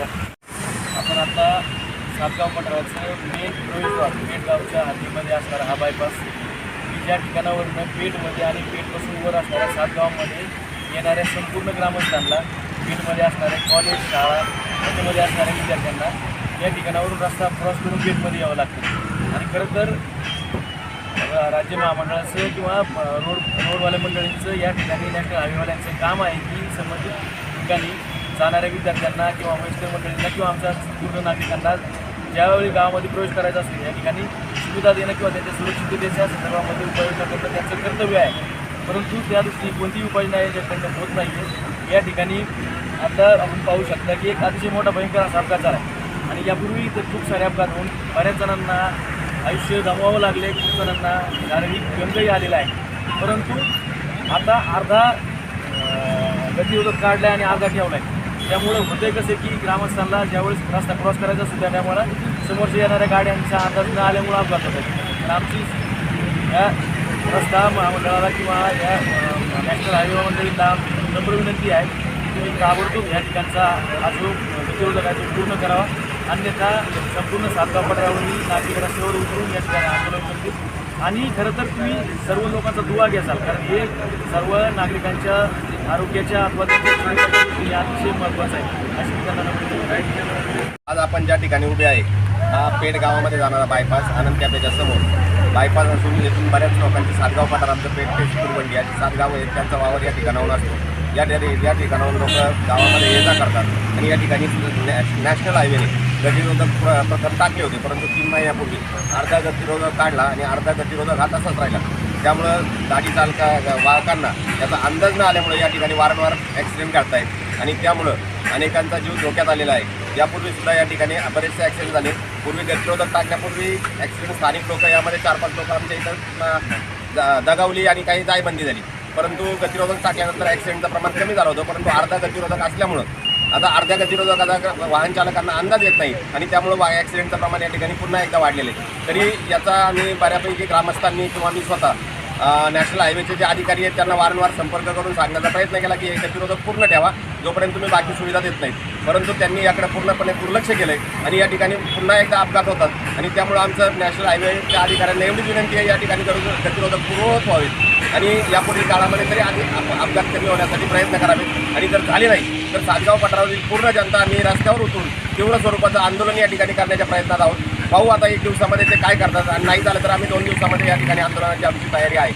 आपण आता सातगाव पठाराचं मेन प्रवेशद्वार पेठ गावच्या हद्दीमध्ये असणारा हा बायपास की ज्या ठिकाणावरून पेठमध्ये आणि पेठपासून वर असणाऱ्या सातगावमध्ये येणाऱ्या संपूर्ण ग्रामस्थांना पेठमध्ये असणाऱ्या कॉलेज शाळा त्याच्यामध्ये असणाऱ्या विद्यार्थ्यांना या ठिकाणावरून रस्ता क्रॉस करून पेठमध्ये यावं लागतं. आणि खरं तर राज्य महामंडळाचं किंवा रोड रोडवाल्या मंडळींचं या ठिकाणी नॅशनल हायवेवाल्यांचं काम आहे की संबंधित ठिकाणी जाणाऱ्या विद्यार्थ्यांना किंवा वयस्कर मंडळींना किंवा आमच्या पूर्ण नागरिकांना ज्यावेळी गावामध्ये प्रवेश करायचा असेल या ठिकाणी सुविधा देणं किंवा त्यांच्या सुरक्षिततेच्या संदर्भामध्ये उपाययोजना करणं त्यांचं कर्तव्य आहे. परंतु त्या दृष्टीने कोणतीही उपाययोजना याच्याकडनं होत नाही आहे या ठिकाणी आता आपण पाहू शकता की एक अतिशय मोठा भयंकर असा अपघात झाला. आहे आणि यापूर्वी इथं खूप सारे अपघात होऊन बऱ्याच जणांना आयुष्य गमवावं लागले खूप जणांना शारीरिक व्यंगही आलेला आहे. परंतु आता अर्धा गतिरोधक काढला आहे आणि अर्धा ठेवला आहे त्यामुळं होते कसे की ग्रामस्थांना ज्यावेळेस रस्ता क्रॉस करायचा असतो त्या टायमाला समोरच्या येणाऱ्या गाड्यांचा अंदाज न आल्यामुळं अपघात होतात तर आमची या रस्ता महामंडळाला किंवा या नॅशनल हायवे मंडळींना नम्र विनंती आहे की तुम्ही ताबडतोब या ठिकाणचा हा जो गतिरोधक आहे तो पूर्ण करावा. अन्यथा संपूर्ण सातगाव पठारावरही नागरिक रस्त्यावर उतरून या ठिकाणी आंदोलन करतील. आणि खरं तर तुम्ही सर्व लोकांचा दुवा घ्याल कारण हे सर्व नागरिकांच्या आरोग्याच्या अथवा अतिशय महत्त्वाचं आहे. अशी त्यांना आज आपण ज्या ठिकाणी उभे आहे हा पेठ गावामध्ये जाणारा बायपास आनंद कॅफेच्या समोर. बायपास असून येथून बऱ्याच लोकांचे सातगाव पठार आमचं पेठ ते शिकुरबंडी आहे. सातगाव आहेत त्यांचा वावर या ठिकाणाहून असतो. या ठिकाणी या ठिकाणाहून लोक गावामध्ये ये जा करतात. आणि या ठिकाणी नॅशनल हायवेने गतिरोधक प्र- प्रथम टाकले होते परंतु तीन महिन्यापूर्वी अर्धा गतिरोधक काढला आणि अर्धा गतिरोधक हा तसाच राहिला. त्यामुळं गाडी चालका वाहकांना याचा अंदाज न आल्यामुळे या ठिकाणी वारंवार ॲक्सिडेंट घडतायत. आणि त्यामुळं अनेकांचा जीव धोक्यात आलेला आहे. यापूर्वी सुद्धा या ठिकाणी बरेचसे ॲक्सिडेंट झाले. पूर्वी गतिरोधक टाकण्यापूर्वी ॲक्सिडेंट स्थानिक लोक यामध्ये चार पाच लोक आमच्या इथं दगावली आणि काही जायबंदी झाली. परंतु गतिरोधक टाकल्यानंतर ॲक्सिडेंटचं प्रमाण कमी झालं होतं परंतु अर्धा गतिरोधक असल्यामुळं आता अर्ध्या गतिरोधकाचा वाहन चालकांना अंदाज येत नाही आणि त्यामुळं ॲक्सिडेंटचं प्रमाण या ठिकाणी पुन्हा एकदा वाढलेलं आहे. तरी याचा आम्ही बऱ्यापैकी ग्रामस्थांनी किंवा मी स्वतः नॅशनल हायवेचे जे अधिकारी आहेत त्यांना वारंवार संपर्क करून सांगण्याचा प्रयत्न केला की हे गतिरोधक पूर्ण ठेवा जोपर्यंत तुम्ही बाकी सुविधा देत नाहीत. परंतु त्यांनी याकडे पूर्णपणे दुर्लक्ष केलं आहे आणि या ठिकाणी पुन्हा एकदा अपघात होतात. आणि त्यामुळं आमचं नॅशनल हायवेच्या अधिकाऱ्यांना एवढीच विनंती आहे या ठिकाणी करून गतिरोधक पूर्ववत व्हावेत. आणि यापुढील काळामध्ये तरी आधी अपघात कमी होण्यासाठी प्रयत्न करावेत. आणि जर झाले नाही तर सातगाव पठारावरील पूर्ण जनता आम्ही रस्त्यावर उतरून तीव्र स्वरूपाचं आंदोलन या ठिकाणी करण्याच्या प्रयत्नात आहोत. पाहू आता एक दिवसामध्ये ते काय करतात? आणि नाही झालं तर आम्ही दोन दिवसामध्ये या ठिकाणी आंदोलनाची आमची तयारी आहे.